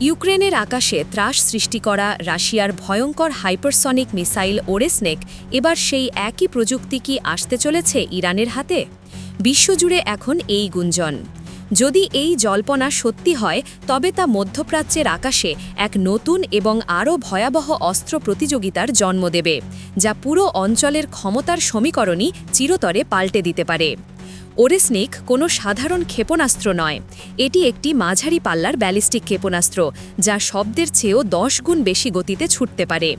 ইউক্রেনের আকাশে ত্রাস সৃষ্টি করা রাশিয়ার ভয়ঙ্কর হাইপারসনিক মিসাইল ওরেসনেক এবার সেই একই প্রযুক্তি কি আসতে চলেছে ইরানের হাতে? বিশ্বজুড়ে এখন এই গুঞ্জন। যদি এই জল্পনা সত্যি হয়, তবে তা মধ্যপ্রাচ্যের আকাশে এক নতুন এবং আরও ভয়াবহ অস্ত্র প্রতিযোগিতার জন্ম দেবে, যা পুরো অঞ্চলের ক্ষমতার সমীকরণই চিরতরে পাল্টে দিতে পারে। ওরেসনিক কোনো সাধারণ ক্ষেপণাস্ত্র নয়। এটি একটি মাঝারি পাল্লার ব্যালিস্টিক ক্ষেপণাস্ত্র, যা শব্দের চেয়েও দশ গুণ বেশি গতিতে ছুটতে পারে।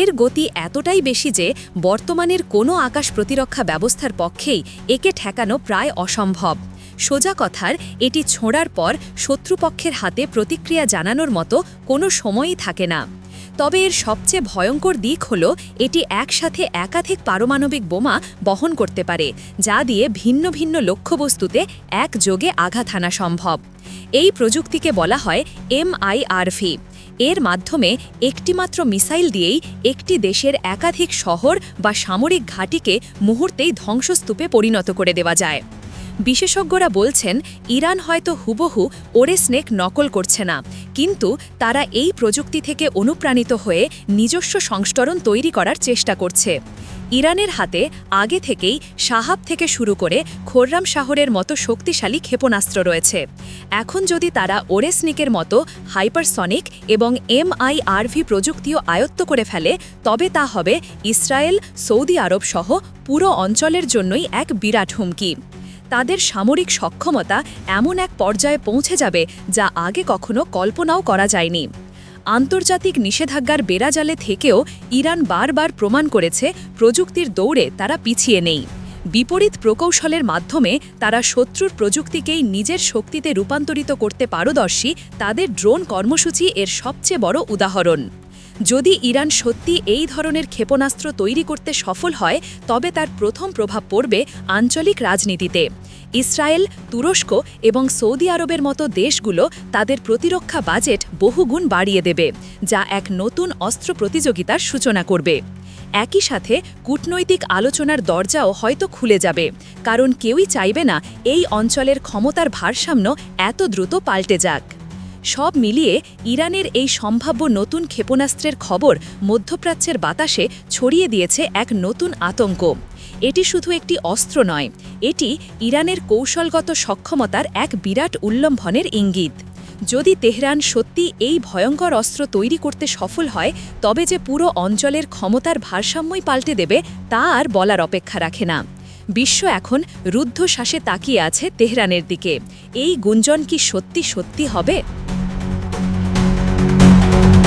এর গতি এতটাই বেশি যে বর্তমানের কোনো আকাশ প্রতিরক্ষা ব্যবস্থার পক্ষেই একে ঠেকানো প্রায় অসম্ভব। সোজা কথার, এটি ছোঁড়ার পর শত্রুপক্ষের হাতে প্রতিক্রিয়া জানানোর মতো কোনো সময়ই থাকে না। তবে এর সবচেয়ে ভয়ঙ্কর দিক হল এটি একসাথে একাধিক পারমাণবিক বোমা বহন করতে পারে, যা দিয়ে ভিন্ন ভিন্ন লক্ষ্যবস্তুতে একযোগে আঘাত হানা সম্ভব। এই প্রযুক্তিকে বলা হয় এমআইআরভি। এর মাধ্যমে একটিমাত্র মিসাইল দিয়েই একটি দেশের একাধিক শহর বা সামরিক ঘাঁটিকে মুহূর্তেই ধ্বংসস্তূপে পরিণত করে দেওয়া যায়। বিশেষজ্ঞরা বলছেন, ইরান হয়তো হুবহু ওরেসনেক নকল করছে না, কিন্তু তারা এই প্রযুক্তি থেকে অনুপ্রাণিত হয়ে নিজস্ব সংস্করণ তৈরি করার চেষ্টা করছে। ইরানের হাতে আগে থেকেই সাহাব থেকে শুরু করে খোররাম শহরের মতো শক্তিশালী ক্ষেপণাস্ত্র রয়েছে। এখন যদি তারা ওরেসনিকের মতো হাইপারসনিক এবং এমআইআরভি প্রযুক্তিও আয়ত্ত করে ফেলে, তবে তা হবে ইসরায়েল, সৌদি আরব সহ পুরো অঞ্চলের জন্যই এক বিরাট হুমকি। তাদের সামরিক সক্ষমতা এমন এক পর্যায়ে পৌঁছে যাবে যা আগে কখনো কল্পনাও করা যায়নি। আন্তর্জাতিক নিষেধাজ্ঞার বেড়াজালে থেকেও ইরান বারবার প্রমাণ করেছে প্রযুক্তির দৌড়ে তারা পিছিয়ে নেই। বিপরীত প্রকৌশলের মাধ্যমে তারা শত্রুর প্রযুক্তিকেই নিজের শক্তিতে রূপান্তরিত করতে পারদর্শী তাদের ড্রোন কর্মসূচি এর সবচেয়ে বড় উদাহরণ। যদি ইরান সত্যি এই ধরনের ক্ষেপণাস্ত্র তৈরি করতে সফল হয়, তবে তার প্রথম প্রভাব পড়বে আঞ্চলিক রাজনীতিতে। ইসরায়েল, তুরস্ক এবং সৌদি আরবের মতো দেশগুলো তাদের প্রতিরক্ষা বাজেট বহুগুণ বাড়িয়ে দেবে, যা এক নতুন অস্ত্র প্রতিযোগিতার সূচনা করবে। একই সাথে কূটনৈতিক আলোচনার দরজাও হয়তো খুলে যাবে, কারণ কেউই চাইবে না এই অঞ্চলের ক্ষমতার ভারসাম্য এত দ্রুত পাল্টে যাক। সব মিলিয়ে ইরানের এই সম্ভাব্য নতুন ক্ষেপণাস্ত্রের খবর মধ্যপ্রাচ্যের বাতাসে ছড়িয়ে দিয়েছে এক নতুন আতঙ্ক। এটি শুধু একটি অস্ত্র নয়, এটি ইরানের কৌশলগত সক্ষমতার এক বিরাট উল্লম্ভনের ইঙ্গিত। যদি তেহরান সত্যি এই ভয়ঙ্কর অস্ত্র তৈরি করতে সফল হয়, তবে যে পুরো অঞ্চলের ক্ষমতার ভারসাম্যই পাল্টে দেবে তা আর বলার অপেক্ষা রাখে না। বিশ্ব এখন রুদ্ধশ্বাসে তাকিয়ে আছে তেহরানের দিকে। এই গুঞ্জন কি সত্যি সত্যি হবে?